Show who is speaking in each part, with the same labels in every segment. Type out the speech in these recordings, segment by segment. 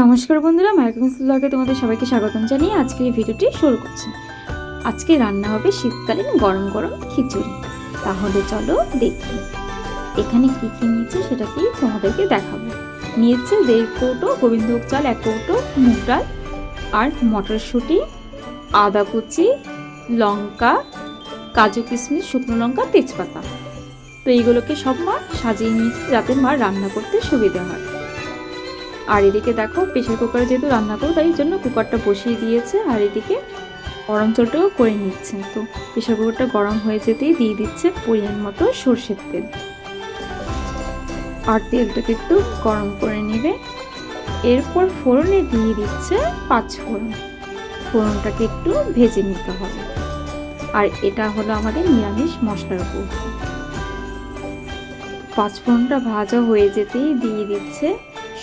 Speaker 1: নমস্কার বন্ধুরা মাইক্রোসুল্লাহকে তোমাদের সবাইকে স্বাগতম জানিয়ে আজকের এই ভিডিওটি শুরু করছি। আজকে রান্না হবে শীতকালীন গরম গরম খিচুড়ি। তাহলে চলো দেখি, এখানে কী কী নিয়েছে সেটা কি তোমাদেরকে দেখাবো। নিয়েছে দেড় কৌটো গোবিন্দভোগ চাল, এক কৌটো মুগ ডাল আর মটরশুঁটি, আদা কুচি, লঙ্কা, কাজু কিশমিশ, শুকনো লঙ্কা, তেজপাতা। তো এইগুলোকে সব মা সাজিয়ে নিয়েছে যাতে মা রান্না করতে সুবিধা হয়। আর এদিকে দেখো, প্রেশার কুকারে যেহেতু রান্না করো তাই জন্য কুকারটা বসিয়ে দিয়েছে আর এদিকে গরম জলটাও করে নিচ্ছে তো প্রেশার কুকারটা গরম হয়ে যেতেই দিয়ে দিচ্ছে পরিমাণ মতো সর্ষের তেল। আর তেলটাকে একটু গরম করে নেবে। এরপর ফোড়নে দিয়ে দিচ্ছে পাঁচ ফোড়ন। ফোড়নটাকে একটু ভেজে নিতে হবে। আর এটা হলো আমাদের নিরামিষ মশলার কৌটো পাঁচ ফোড়নটা ভাজা হয়ে যেতেই দিয়ে দিচ্ছে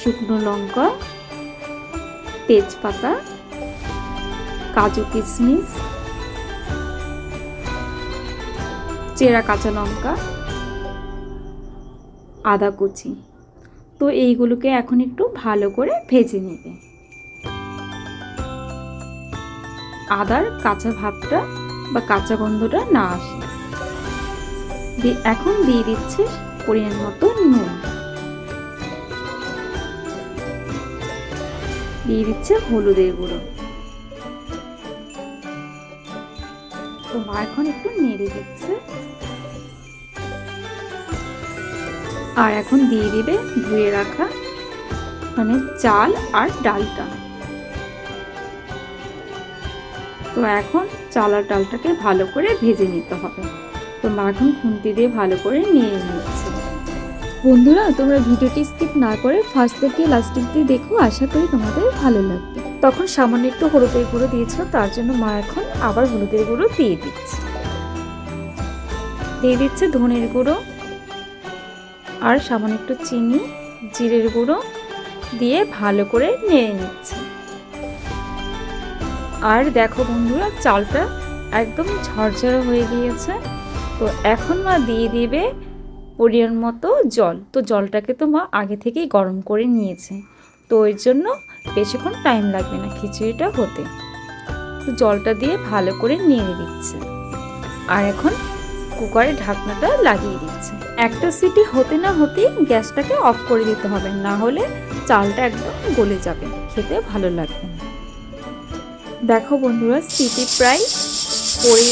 Speaker 1: শুকনো লঙ্কা, তেজপাতা, কাজু কিশমিশ, চেরা কাঁচা লঙ্কা, আদা কুচি। তো এইগুলোকে এখন একটু ভালো করে ভেজে নেবে। আদার কাঁচা ভাবটা বা কাঁচা গন্ধটা না আসে। এখন দিয়ে দিচ্ছে পরিমাণ মতো নুন। দিয়ে দিচ্ছে হলুদের গুঁড়ো। তো মা এখন একটু নেড়ে দিচ্ছে। আর এখন দিয়ে দিবে ধুয়ে রাখা মানে চাল আর ডালটা। তো এখন চাল আর ডালটাকে ভালো করে ভেজে নিতে হবে। তো মা এখন খুন্তি দিয়ে ভালো করে নিয়ে নিচ্ছে। বন্ধুরা, তোমরা ভিডিওটি স্কিপ না করে ফার্স্ট থেকে লাস্ট অব্দি দেখো, আশা করি তোমাদের ভালো লাগবে। তখন সামান্য একটু হলুদের গুঁড়ো দিয়েছিল তার জন্য মা এখন আবার হলুদের গুঁড়ো দিয়ে দিচ্ছে। দিয়ে দিচ্ছে ধনের গুঁড়ো আর সামান্য একটু চিনি, জিরের গুঁড়ো দিয়ে ভালো করে নেড়ে নিচ্ছে। আর দেখো বন্ধুরা, চালটা একদম ঝরঝরে হয়ে গিয়েছে। তো এখন মা দিয়ে দিবে পরিমাণ মতো জল। তো জলটাকে তো মা আগে থেকেই গরম করে নিয়েছে। তো ওই জন্য বেশিক্ষণ টাইম লাগবে না খিচুড়িটা হতে। তো জলটা দিয়ে ভালো করে নেড়ে দিচ্ছে। আর এখন কুকারে ঢাকনাটা লাগিয়ে দিচ্ছে। একটা সিটি হতে না হতেই গ্যাসটাকে অফ করে দিতে হবে। না হলে চালটা একদম গলে যাবে। খেতে ভালো লাগবে না। দেখো বন্ধুরা, সিটি প্রায় পড়ে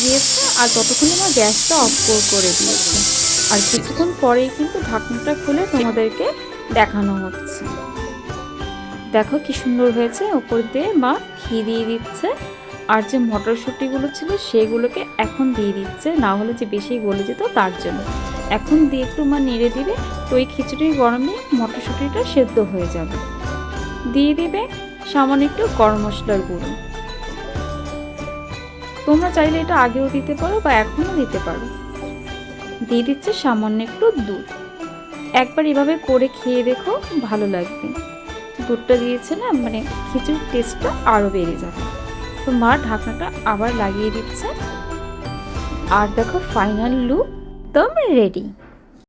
Speaker 1: গিয়েছে আর ততক্ষণে আমার গ্যাসটা অফ করে দিয়েছে। আর কিছুক্ষণ পরেই কিন্তু ঢাকনাটা খুলে তোমাদেরকে দেখানো হচ্ছে। দেখো কি সুন্দর হয়েছে ওপর দিয়ে মা ঘি দিয়ে দিচ্ছে। আর যে মটরশুঁটিগুলো ছিল সেগুলোকে এখন দিয়ে দিচ্ছে, না হলে যে বেশি গলে যেত তার জন্য। এখন দিয়ে একটু মা নেড়ে দিবে, তো ওই খিচুড়ির গরমে মটরশুঁটিটা সেদ্ধ হয়ে যাবে। দিয়ে দিবে সামান্য একটু গরম মশলার গুঁড়ো। তোমরা চাইলে এটা আগেও দিতে পারো বা এখনও দিতে পারো। দিয়ে দিচ্ছে সামান্য একটু দুধ। একবার এভাবে করে খেয়ে দেখো ভালো লাগবে। দুধটা দিয়েছে না মানে খিচুড়ির টেস্টটা আরও বেড়ে যাবে। তো মা ঢাকনাটা আবার লাগিয়ে দিচ্ছে। আর দেখো ফাইনাল লুক একদম রেডি